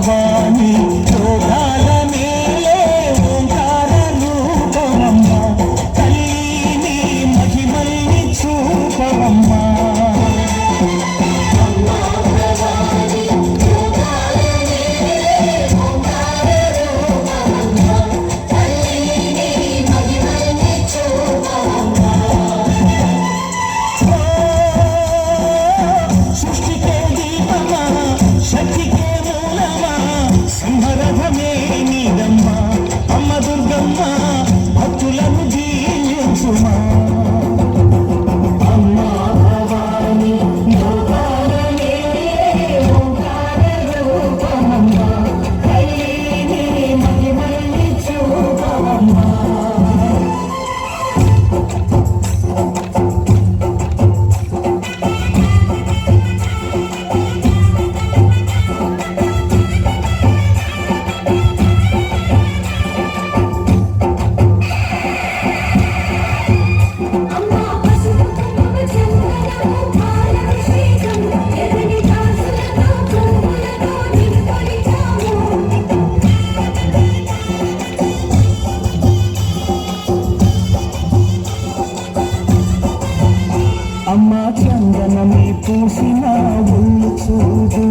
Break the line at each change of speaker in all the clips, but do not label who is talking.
ভবানী అమ్మ చందనని పూసిన ఉళ్ళు చూడు.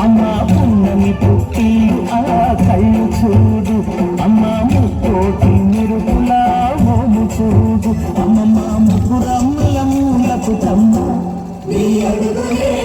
అమ్మ పున్నమి పుట్టి ఆ కళ్ళు చూడు. అమ్మ ముక్కోటి మెరుపుల ఓము చూడు. అమ్మ ముగ్గురమ్ములకు తమ్మ. నీ అడుగులే